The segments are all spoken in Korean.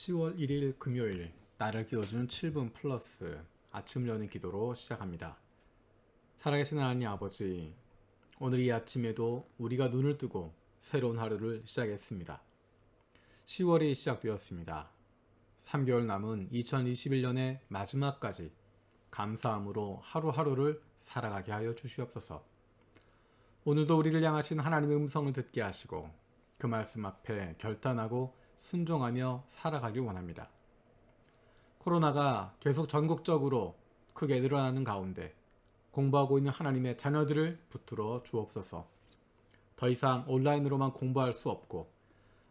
10월 1일 금요일 나를 기도주는 7분 플러스 아침을 여는 기도로 시작합니다. 살아계신 하나님 아버지, 오늘 이 아침에도 우리가 눈을 뜨고 새로운 하루를 시작했습니다. 10월이 시작되었습니다. 3개월 남은 2021년의 마지막까지 감사함으로 하루하루를 살아가게 하여 주시옵소서. 오늘도 우리를 향하신 하나님의 음성을 듣게 하시고 그 말씀 앞에 결단하고 순종하며 살아가길 원합니다. 코로나가 계속 전국적으로 크게 늘어나는 가운데 공부하고 있는 하나님의 자녀들을 붙들어 주옵소서. 더 이상 온라인으로만 공부할 수 없고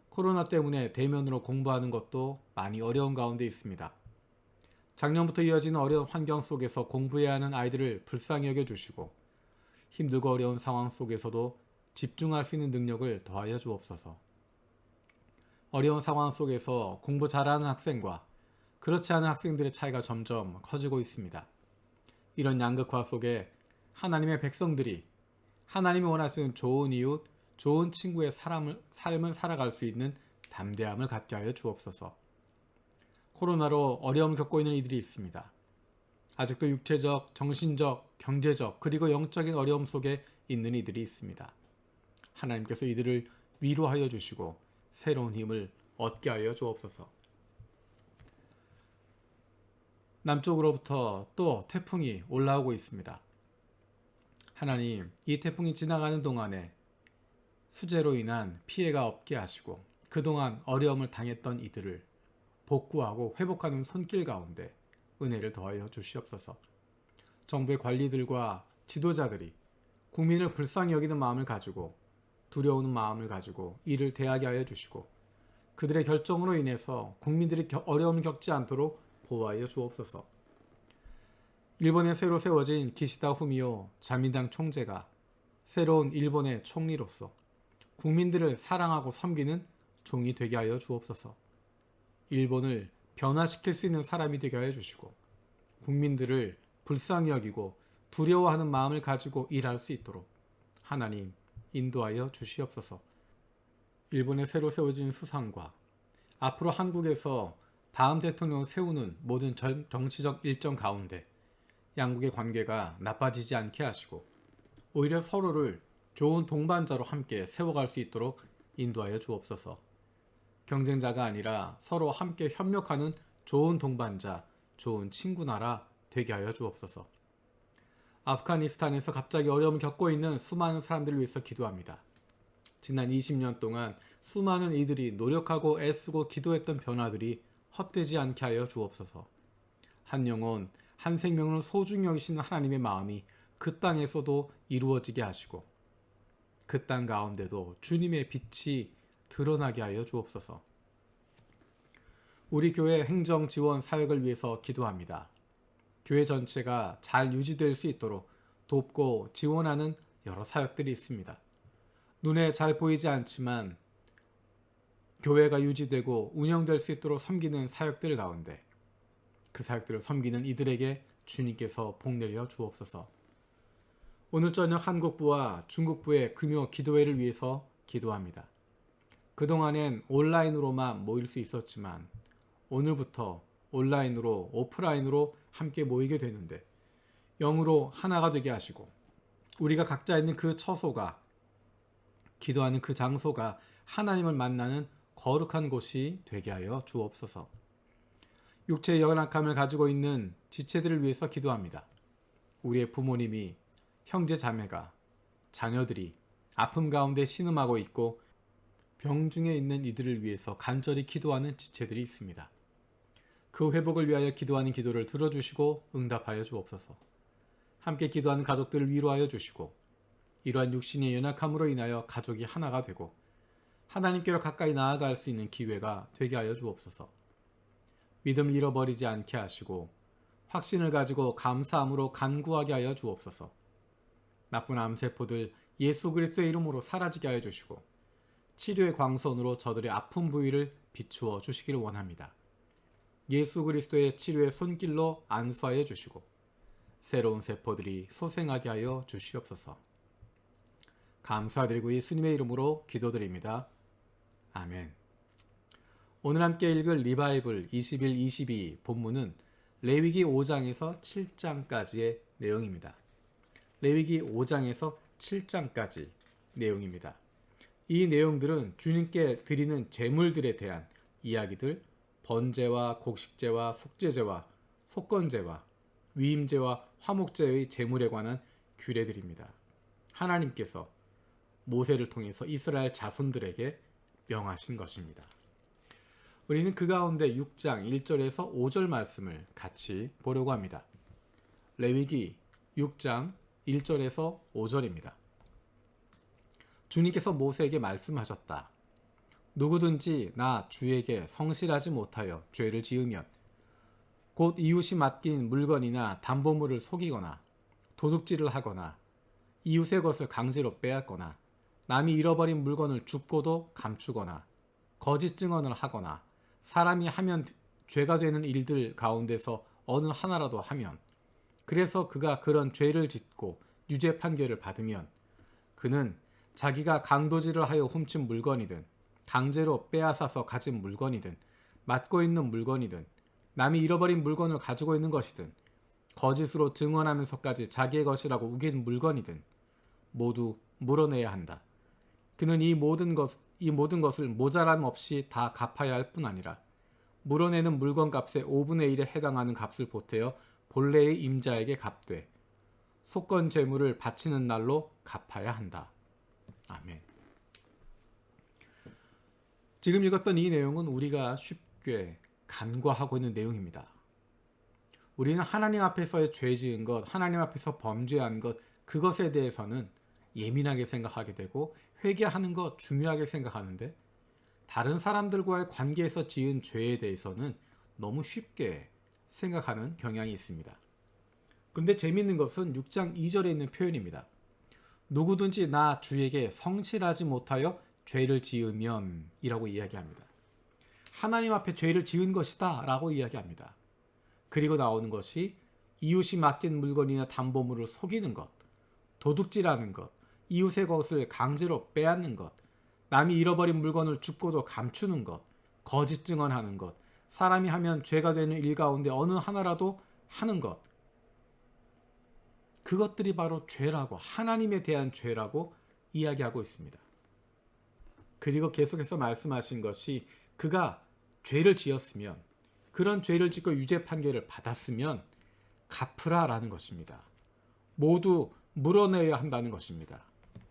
코로나 때문에 대면으로 공부하는 것도 많이 어려운 가운데 있습니다. 작년부터 이어지는 어려운 환경 속에서 공부해야 하는 아이들을 불쌍히 여겨 주시고 힘들고 어려운 상황 속에서도 집중할 수 있는 능력을 더하여 주옵소서. 어려운 상황 속에서 공부 잘하는 학생과 그렇지 않은 학생들의 차이가 점점 커지고 있습니다. 이런 양극화 속에 하나님의 백성들이 하나님이 원하시는 좋은 이웃, 좋은 친구의 사람을, 삶을 살아갈 수 있는 담대함을 갖게 하여 주옵소서. 코로나로 어려움을 겪고 있는 이들이 있습니다. 아직도 육체적, 정신적, 경제적, 그리고 영적인 어려움 속에 있는 이들이 있습니다. 하나님께서 이들을 위로하여 주시고 새로운 힘을 얻게 하여 주옵소서. 남쪽으로부터 또 태풍이 올라오고 있습니다. 하나님, 이 태풍이 지나가는 동안에 수재로 인한 피해가 없게 하시고 그동안 어려움을 당했던 이들을 복구하고 회복하는 손길 가운데 은혜를 더하여 주시옵소서. 정부의 관리들과 지도자들이 국민을 불쌍히 여기는 마음을 가지고 두려우는 마음을 가지고 이를 대하게 하여 주시고 그들의 결정으로 인해서 국민들이 어려움을 겪지 않도록 보호하여 주옵소서. 일본에 새로 세워진 기시다 후미오 자민당 총재가 새로운 일본의 총리로서 국민들을 사랑하고 섬기는 종이 되게 하여 주옵소서. 일본을 변화시킬 수 있는 사람이 되게 하여 주시고 국민들을 불쌍히 여기고 두려워하는 마음을 가지고 일할 수 있도록 하나님 인도하여 주시옵소서. 일본에 새로 세워진 수상과 앞으로 한국에서 다음 대통령 세우는 모든 정치적 일정 가운데 양국의 관계가 나빠지지 않게 하시고 오히려 서로를 좋은 동반자로 함께 세워갈 수 있도록 인도하여 주옵소서. 경쟁자가 아니라 서로 함께 협력하는 좋은 동반자, 좋은 친구 나라 되게 하여 주옵소서. 아프가니스탄에서 갑자기 어려움을 겪고 있는 수많은 사람들을 위해서 기도합니다. 지난 20년 동안 수많은 이들이 노력하고 애쓰고 기도했던 변화들이 헛되지 않게 하여 주옵소서. 한 영혼, 한 생명을 소중히 여기시는 하나님의 마음이 그 땅에서도 이루어지게 하시고 그 땅 가운데도 주님의 빛이 드러나게 하여 주옵소서. 우리 교회 행정 지원 사역을 위해서 기도합니다. 교회 전체가 잘 유지될 수 있도록 돕고 지원하는 여러 사역들이 있습니다. 눈에 잘 보이지 않지만 교회가 유지되고 운영될 수 있도록 섬기는 사역들 가운데 그 사역들을 섬기는 이들에게 주님께서 복 내려 주옵소서. 오늘 저녁 한국부와 중국부의 금요 기도회를 위해서 기도합니다. 그동안엔 온라인으로만 모일 수 있었지만 오늘부터 온라인으로 오프라인으로 함께 모이게 되는데 영으로 하나가 되게 하시고 우리가 각자 있는 그 처소가 기도하는 그 장소가 하나님을 만나는 거룩한 곳이 되게 하여 주옵소서. 육체의 연약함을 가지고 있는 지체들을 위해서 기도합니다. 우리의 부모님이 형제 자매가 자녀들이 아픔 가운데 신음하고 있고 병 중에 있는 이들을 위해서 간절히 기도하는 지체들이 있습니다. 그 회복을 위하여 기도하는 기도를 들어주시고 응답하여 주옵소서. 함께 기도하는 가족들을 위로하여 주시고 이러한 육신의 연약함으로 인하여 가족이 하나가 되고 하나님께로 가까이 나아갈 수 있는 기회가 되게 하여 주옵소서. 믿음을 잃어버리지 않게 하시고 확신을 가지고 감사함으로 간구하게 하여 주옵소서. 나쁜 암세포들 예수 그리스도의 이름으로 사라지게 하여 주시고 치료의 광선으로 저들의 아픈 부위를 비추어 주시기를 원합니다. 예수 그리스도의 치료의 손길로 안수하여 주시고 새로운 세포들이 소생하게 하여 주시옵소서. 감사드리고 예수님의 이름으로 기도드립니다. 아멘. 오늘 함께 읽을 리바이블 21, 22 본문은 레위기 5장에서 7장까지의 내용입니다. 레위기 5장에서 7장까지 내용입니다. 이 내용들은 주님께 드리는 제물들에 대한 이야기들, 번제와 곡식제와 속죄제와 속건제와 위임제와 화목제의 제물에 관한 규례들입니다. 하나님께서 모세를 통해서 이스라엘 자손들에게 명하신 것입니다. 우리는 그 가운데 6장 1절에서 5절 말씀을 같이 보려고 합니다. 레위기 6장 1절에서 5절입니다. 주님께서 모세에게 말씀하셨다. 누구든지 나 주에게 성실하지 못하여 죄를 지으면 곧 이웃이 맡긴 물건이나 담보물을 속이거나 도둑질을 하거나 이웃의 것을 강제로 빼앗거나 남이 잃어버린 물건을 줍고도 감추거나 거짓 증언을 하거나 사람이 하면 죄가 되는 일들 가운데서 어느 하나라도 하면 그래서 그가 그런 죄를 짓고 유죄 판결을 받으면 그는 자기가 강도질을 하여 훔친 물건이든 강제로 빼앗아서 가진 물건이든 맡고 있는 물건이든 남이 잃어버린 물건을 가지고 있는 것이든 거짓으로 증언하면서까지 자기의 것이라고 우긴 물건이든 모두 물어내야 한다. 그는 이 모든 것, 이 모든 것을 모자람 없이 다 갚아야 할 뿐 아니라 물어내는 물건 값의 5분의 1에 해당하는 값을 보태어 본래의 임자에게 갚되 속건 재물을 바치는 날로 갚아야 한다. 아멘. 지금 읽었던 이 내용은 우리가 쉽게 간과하고 있는 내용입니다. 우리는 하나님 앞에서의 죄 지은 것, 하나님 앞에서 범죄한 것, 그것에 대해서는 예민하게 생각하게 되고 회개하는 것 중요하게 생각하는데 다른 사람들과의 관계에서 지은 죄에 대해서는 너무 쉽게 생각하는 경향이 있습니다. 그런데 재미있는 것은 6장 2절에 있는 표현입니다. 누구든지 나 주에게 성실하지 못하여 죄를 지으면 이라고 이야기합니다. 하나님 앞에 죄를 지은 것이다 라고 이야기합니다. 그리고 나오는 것이 이웃이 맡긴 물건이나 담보물을 속이는 것, 도둑질하는 것, 이웃의 것을 강제로 빼앗는 것, 남이 잃어버린 물건을 줍고도 감추는 것, 거짓 증언하는 것, 사람이 하면 죄가 되는 일 가운데 어느 하나라도 하는 것. 그것들이 바로 죄라고, 하나님에 대한 죄라고 이야기하고 있습니다. 그리고 계속해서 말씀하신 것이 그가 죄를 지었으면, 그런 죄를 짓고 유죄 판결을 받았으면 갚으라라는 것입니다. 모두 물어내야 한다는 것입니다.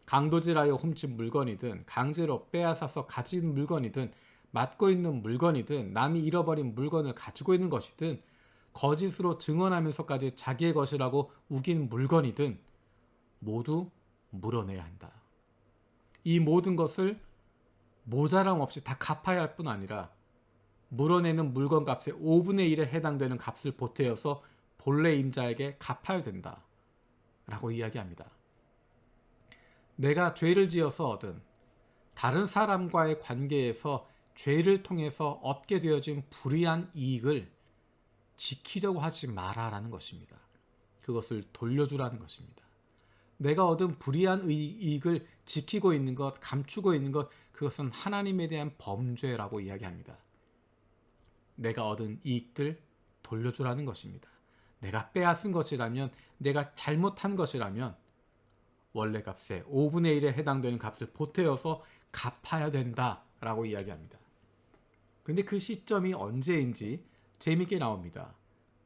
강도질하여 훔친 물건이든 강제로 빼앗아서 가진 물건이든 맡고 있는 물건이든 남이 잃어버린 물건을 가지고 있는 것이든 거짓으로 증언하면서까지 자기의 것이라고 우긴 물건이든 모두 물어내야 한다. 이 모든 것을 모자람 없이 다 갚아야 할 뿐 아니라 물어내는 물건 값의 5분의 1에 해당되는 값을 보태어서 본래 임자에게 갚아야 된다. 라고 이야기합니다. 내가 죄를 지어서 얻은 다른 사람과의 관계에서 죄를 통해서 얻게 되어진 불이한 이익을 지키려고 하지 마라라는 것입니다. 그것을 돌려주라는 것입니다. 내가 얻은 불이한 이익을 지키고 있는 것, 감추고 있는 것, 그것은 하나님에 대한 범죄라고 이야기합니다. 내가 얻은 이익들 돌려주라는 것입니다. 내가 빼앗은 것이라면, 내가 잘못한 것이라면, 원래 값의 5분의 1에 해당되는 값을 보태어서 갚아야 된다라고 이야기합니다. 그런데 그 시점이 언제인지 재밌게 나옵니다.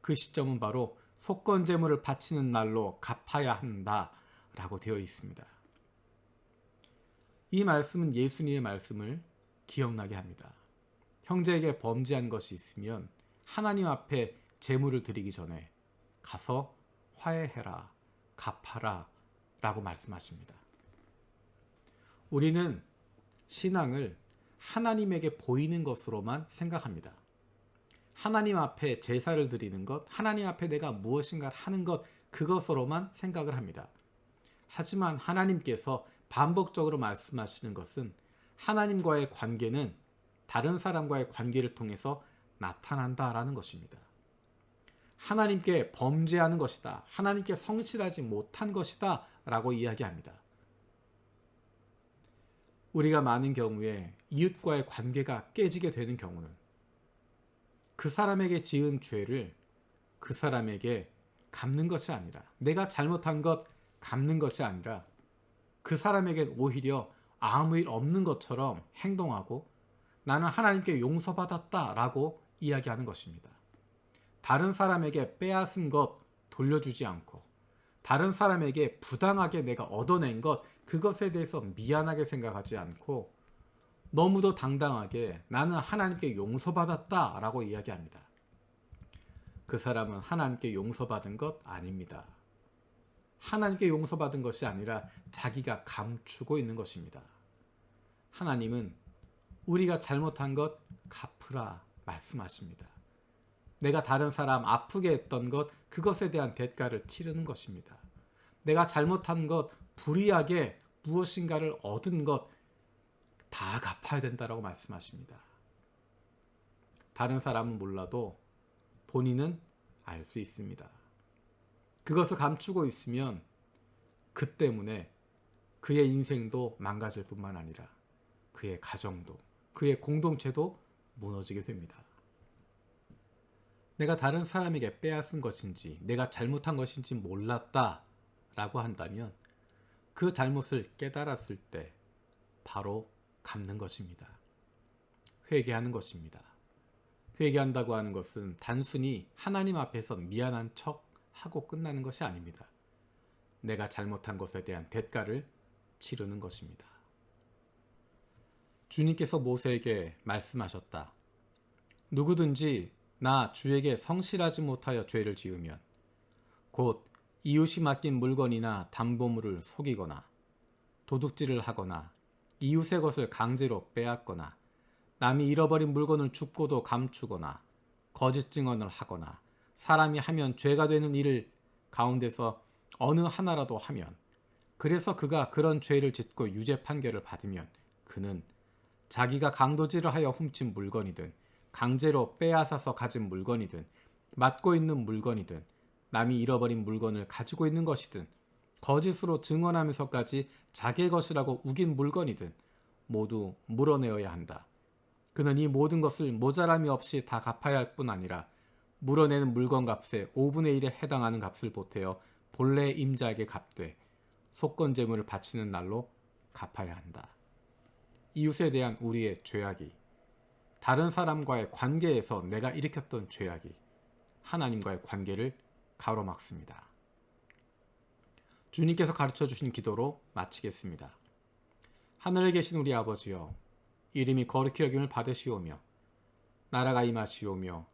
그 시점은 바로 속건 재물을 바치는 날로 갚아야 한다 라고 되어 있습니다. 이 말씀은 예수님의 말씀을 기억나게 합니다. 형제에게 범죄한 것이 있으면 하나님 앞에 재물을 드리기 전에 가서 화해해라, 갚아라, 라고 말씀하십니다. 우리는 신앙을 하나님에게 보이는 것으로만 생각합니다. 하나님 앞에 제사를 드리는 것, 하나님 앞에 내가 무엇인가를 하는 것, 그것으로만 생각을 합니다. 하지만 하나님께서 반복적으로 말씀하시는 것은 하나님과의 관계는 다른 사람과의 관계를 통해서 나타난다라는 것입니다. 하나님께 범죄하는 것이다. 하나님께 성실하지 못한 것이다. 라고 이야기합니다. 우리가 많은 경우에 이웃과의 관계가 깨지게 되는 경우는 그 사람에게 지은 죄를 그 사람에게 갚는 것이 아니라 내가 잘못한 것 갚는 것이 아니라 그 사람에겐 오히려 아무 일 없는 것처럼 행동하고 나는 하나님께 용서받았다라고 이야기하는 것입니다. 다른 사람에게 빼앗은 것 돌려주지 않고 다른 사람에게 부당하게 내가 얻어낸 것 그것에 대해서 미안하게 생각하지 않고 너무도 당당하게 나는 하나님께 용서받았다라고 이야기합니다. 그 사람은 하나님께 용서받은 것 아닙니다. 하나님께 용서받은 것이 아니라 자기가 감추고 있는 것입니다. 하나님은 우리가 잘못한 것 갚으라 말씀하십니다. 내가 다른 사람 아프게 했던 것 그것에 대한 대가를 치르는 것입니다. 내가 잘못한 것 불이하게 무엇인가를 얻은 것 다 갚아야 된다라고 말씀하십니다. 다른 사람은 몰라도 본인은 알 수 있습니다. 그것을 감추고 있으면 그 때문에 그의 인생도 망가질 뿐만 아니라 그의 가정도 그의 공동체도 무너지게 됩니다. 내가 다른 사람에게 빼앗은 것인지 내가 잘못한 것인지 몰랐다 라고 한다면 그 잘못을 깨달았을 때 바로 갚는 것입니다. 회개하는 것입니다. 회개한다고 하는 것은 단순히 하나님 앞에서 미안한 척 하고 끝나는 것이 아닙니다. 내가 잘못한 것에 대한 대가를 치르는 것입니다. 주님께서 모세에게 말씀하셨다. 누구든지 나 주에게 성실하지 못하여 죄를 지으면 곧 이웃이 맡긴 물건이나 담보물을 속이거나 도둑질을 하거나 이웃의 것을 강제로 빼앗거나 남이 잃어버린 물건을 죽고도 감추거나 거짓 증언을 하거나 사람이 하면 죄가 되는 일을 가운데서 어느 하나라도 하면 그래서 그가 그런 죄를 짓고 유죄 판결을 받으면 그는 자기가 강도질을 하여 훔친 물건이든 강제로 빼앗아서 가진 물건이든 맡고 있는 물건이든 남이 잃어버린 물건을 가지고 있는 것이든 거짓으로 증언하면서까지 자기의 것이라고 우긴 물건이든 모두 물어내어야 한다. 그는 이 모든 것을 모자람이 없이 다 갚아야 할 뿐 아니라 물어내는 물건 값의 5분의 1에 해당하는 값을 보태어 본래 임자에게 갚되 속건 재물을 바치는 날로 갚아야 한다. 이웃에 대한 우리의 죄악이 다른 사람과의 관계에서 내가 일으켰던 죄악이 하나님과의 관계를 가로막습니다. 주님께서 가르쳐 주신 기도로 마치겠습니다. 하늘에 계신 우리 아버지여 이름이 거룩히 여김을 받으시오며 나라가 임하시오며